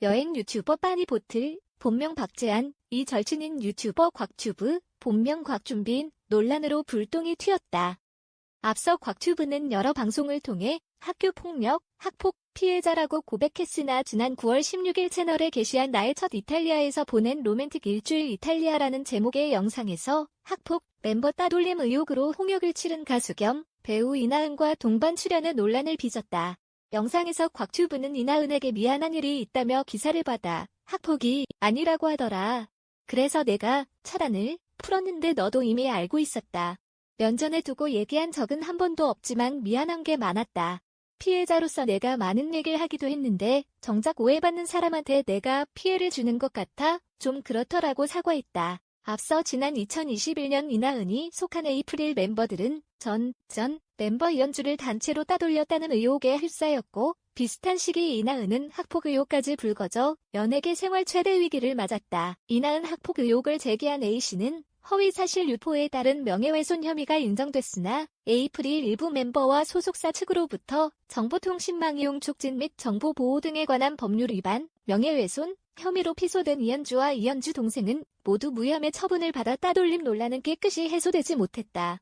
여행 유튜버 빠니보틀, 본명 박재한, 이 절친인 유튜버 곽튜브, 본명 곽준빈, 논란으로 불똥이 튀었다. 앞서 곽튜브는 여러 방송을 통해 학교 폭력, 학폭 피해자라고 고백했으나 지난 9월 16일 채널에 게시한 나의 첫 이탈리아에서 보낸 로맨틱 일주일 이탈리아라는 제목의 영상에서 학폭 멤버 따돌림 의혹으로 홍역을 치른 가수 겸 배우 이나은과 동반 출연의 논란을 빚었다. 영상에서 곽튜브는 이나은에게 미안한 일이 있다며 기사를 받아 학폭이 아니라고 하더라. 그래서 내가 차단을 풀었는데 너도 이미 알고 있었다. 면전에 두고 얘기한 적은 한 번도 없지만 미안한 게 많았다. 피해자로서 내가 많은 얘기를 하기도 했는데 정작 오해받는 사람한테 내가 피해를 주는 것 같아 좀 그렇더라고 사과했다. 앞서 지난 2021년 이나은이 속한 에이프릴 멤버들은 전, 전 멤버 이연주를 단체로 따돌렸다는 의혹에 휩싸였고 비슷한 시기 이나은은 학폭 의혹까지 불거져 연예계 생활 최대 위기를 맞았다. 이나은 학폭 의혹을 제기한 A씨는 허위사실 유포에 따른 명예훼손 혐의가 인정됐으나 에이프릴 일부 멤버와 소속사 측으로부터 정보통신망 이용 촉진 및 정보보호 등에 관한 법률 위반, 명예훼손, 혐의로 피소된 이현주와 이현주 동생은 모두 무혐의 처분을 받아 따돌림 논란은 깨끗이 해소되지 못했다.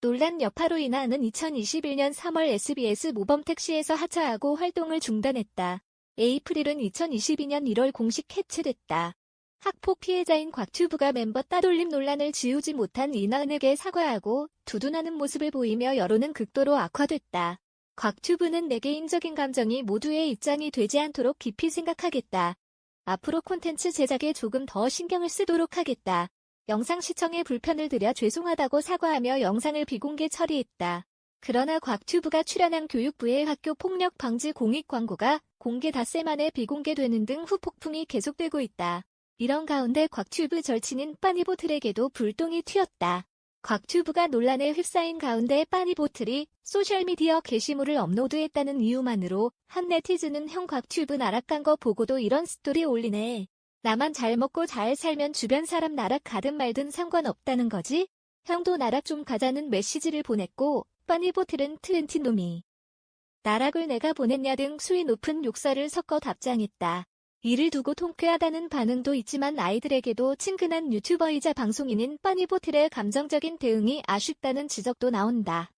논란 여파로 이나은은 2021년 3월 SBS 모범택시에서 하차하고 활동을 중단했다. 에이프릴은 2022년 1월 공식 해체됐다. 학폭 피해자인 곽튜브가 멤버 따돌림 논란을 지우지 못한 이나은에게 사과하고 두둔하는 모습을 보이며 여론은 극도로 악화됐다. 곽튜브는 내 개인적인 감정이 모두의 입장이 되지 않도록 깊이 생각하겠다. 앞으로 콘텐츠 제작에 조금 더 신경을 쓰도록 하겠다. 영상 시청에 불편을 드려 죄송하다고 사과하며 영상을 비공개 처리했다. 그러나 곽튜브가 출연한 교육부의 학교 폭력 방지 공익 광고가 공개 닷새 만에 비공개되는 등 후폭풍이 계속되고 있다. 이런 가운데 곽튜브 절친인 빠니보틀에게도 불똥이 튀었다. 곽튜브가 논란에 휩싸인 가운데 빠니보틀이 소셜미디어 게시물을 업로드했다는 이유만으로 한 네티즌은 형 곽튜브 나락 간 거 보고도 이런 스토리 올리네. 나만 잘 먹고 잘 살면 주변 사람 나락 가든 말든 상관없다는 거지? 형도 나락 좀 가자는 메시지를 보냈고 빠니보틀은 트은티 놈이 나락을 내가 보냈냐 등 수위 높은 욕설을 섞어 답장했다. 이를 두고 통쾌하다는 반응도 있지만 아이들에게도 친근한 유튜버이자 방송인인 빠니보틀의 감정적인 대응이 아쉽다는 지적도 나온다.